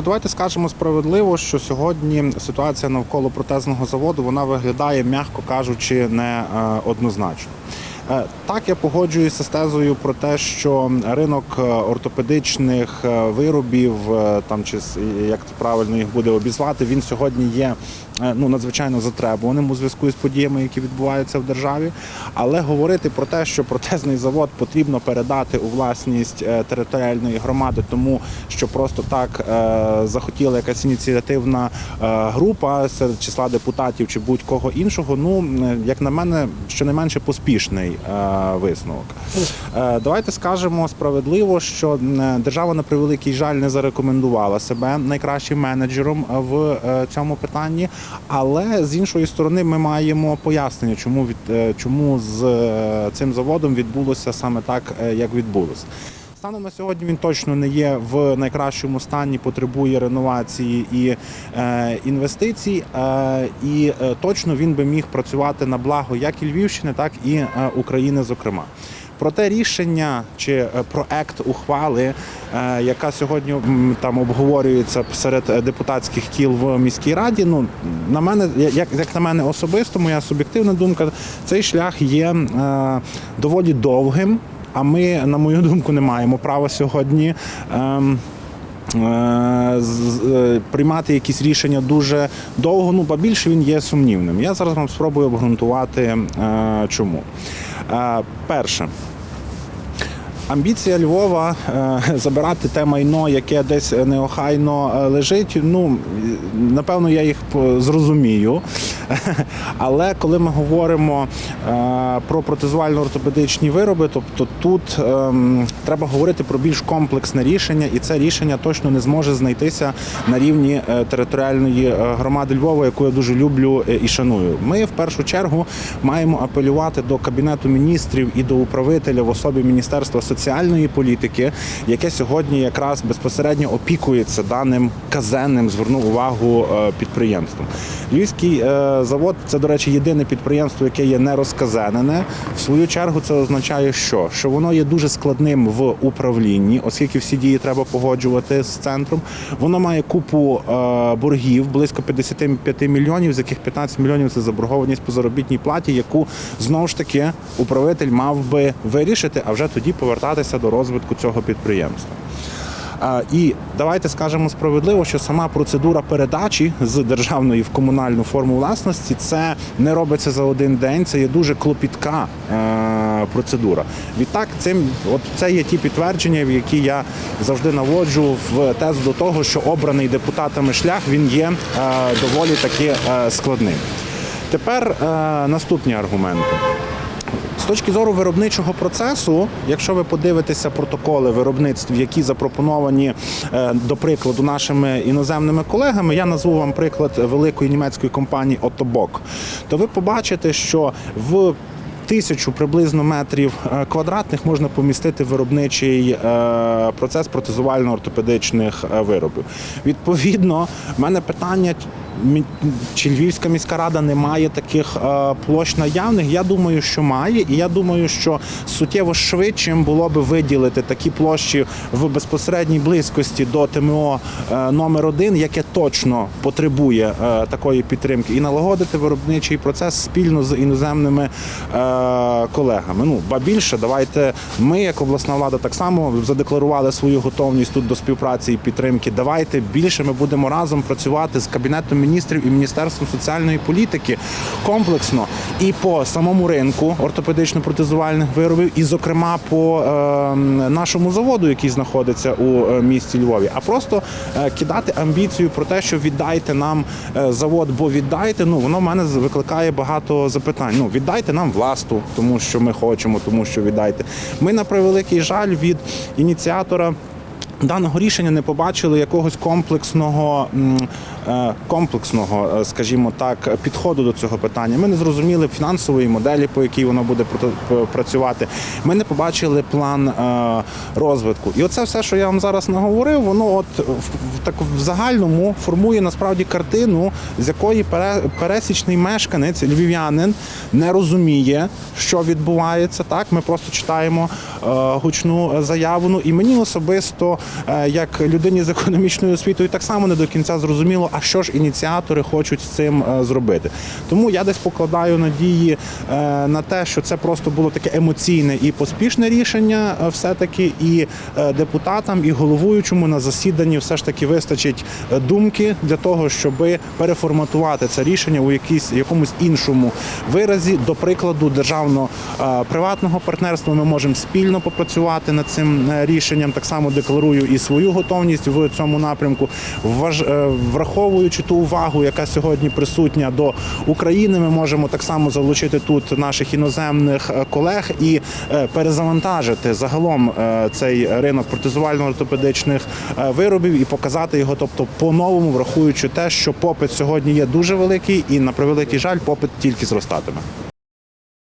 Давайте скажемо справедливо, що сьогодні ситуація навколо протезного заводу вона виглядає, м'яко кажучи, не е, однозначно. Е, Так, я погоджуюся з тезою про те, що ринок е, ортопедичних виробів, там чи як це правильно їх буде обізвати, він сьогодні є ну надзвичайно затребуваним у зв'язку з подіями, які відбуваються в державі. Але говорити про те, що протезний завод потрібно передати у власність е, територіальної громади, тому що просто так е, захотіла якась ініціативна е, група серед числа депутатів чи будь-кого іншого. Ну е, як на мене, щонайменше поспішний е, висновок. Е, Давайте скажемо справедливо, що держава на превеликий жаль не зарекомендувала себе найкращим менеджером е, в е, цьому питанні. Але з іншої сторони, ми маємо пояснення, чому від е, чому з е, цим заводом відбулося саме так, е, як відбулося. Станом на сьогодні він точно не є в найкращому стані, потребує реновації і е, інвестицій, е, і точно він би міг працювати на благо як і Львівщини, так і України, зокрема. Проте рішення чи е, проект ухвали, е, яка сьогодні там обговорюється серед е, депутатських кіл в міській раді. Ну на мене, як, як на мене особисто, моя суб'єктивна думка, цей шлях є доволі довгим. А ми, на мою думку, не маємо права сьогодні. ем, Приймати якісь рішення дуже довго, ну ба більше він є сумнівним. Я зараз вам спробую обґрунтувати чому. Е, Перше, Амбіція Львова е, забирати те майно, яке десь неохайно е, лежить. Ну напевно, я їх зрозумію. Але коли ми говоримо е, про протезувально-ортопедичні вироби, тобто тут ем, треба говорити про більш комплексне рішення, і це рішення точно не зможе знайтися на рівні е, територіальної е, громади Львова, яку я дуже люблю і шаную. Ми в першу чергу маємо апелювати до кабінету міністрів і до управителя в особі міністерства соціальної політики, яке сьогодні якраз безпосередньо опікується даним казенним, зверну увагу підприємством. Львівський завод це, до речі, єдине підприємство, яке є не розказенене. В свою чергу це означає, що? що воно є дуже складним в управлінні, оскільки всі дії треба погоджувати з центром. Воно має купу е, боргів, близько 55 мільйонів, з яких 15 мільйонів це заборгованість по заробітній платі, яку знову ж таки управитель мав би вирішити, а вже тоді повертатися до розвитку цього підприємства. І давайте скажемо справедливо, що сама процедура передачі з державної в комунальну форму власності це не робиться за один день. Це є дуже клопітка е, процедура. Відтак, цим от це є ті підтвердження, в які я завжди наводжу в тезу до того, що обраний депутатами шлях він є е, доволі таки е, складним. Тепер наступні аргументи. З точки зору виробничого процесу, якщо ви подивитеся протоколи виробництв, які запропоновані е, до прикладу нашими іноземними колегами, я назву вам приклад великої німецької компанії Отобок, то ви побачите, що в Тисячу приблизно метрів е, квадратних можна помістити виробничий е, процес протезувально-ортопедичних е, виробів. Відповідно, в мене питання. Чи Львівська міська рада не має таких площ наявних? Я думаю, що має, і я думаю, що суттєво швидшим було би виділити такі площі в безпосередній близькості до ТМО номер один, яке точно потребує такої підтримки, і налагодити виробничий процес спільно з іноземними колегами. Ну ба більше, давайте ми, як обласна влада, так само задекларували свою готовність тут до співпраці і підтримки. Давайте більше ми будемо разом працювати з кабінетом міністрів і міністерством соціальної політики комплексно і по самому ринку ортопедично-протезувальних виробів, і зокрема по е, нашому заводу, який знаходиться у е, місті Львові, а просто е, кидати амбіцію про те, що віддайте нам е, завод, бо віддайте. Ну воно в мене викликає багато запитань. Ну віддайте нам власту, тому що ми хочемо, тому що віддайте. Ми на превеликий жаль від ініціатора. Даного рішення не побачили якогось комплексного комплексного, е, скажімо так, підходу до цього питання. Ми не зрозуміли фінансової моделі, по якій воно буде працювати. Ми не побачили план е, розвитку. І оце все, що я вам зараз наговорив, воно от так в загальному формує насправді картину, з якої пере- пересічний мешканець, львів'янин, не розуміє, що відбувається. Так, ми просто читаємо е, гучну заяву. Ну і мені особисто е, як людині з економічною освітою, так само не до кінця зрозуміло, а що ж ініціатори хочуть з цим е, зробити. Тому я десь покладаю надії е, на те, що це просто було таке емоційне і поспішне рішення, е, все-таки, і депутатам, і головуючому на засіданні все ж таки вистачить думки для того, щоб переформатувати це рішення у якійсь якомусь іншому виразі. До прикладу, державно-приватного партнерства ми можемо спільно попрацювати над цим рішенням. Так само декларую і свою готовність в цьому напрямку, е, враховуючи ту увагу, яка сьогодні присутня до України. Ми можемо так само залучити тут наших іноземних е, колег і е, перезавантажити загалом е, цей ринок протезувально-ортопедичних виробів і показати його, тобто по-новому, враховуючи те, що попит сьогодні є дуже великий, і на превеликий жаль, попит тільки зростатиме.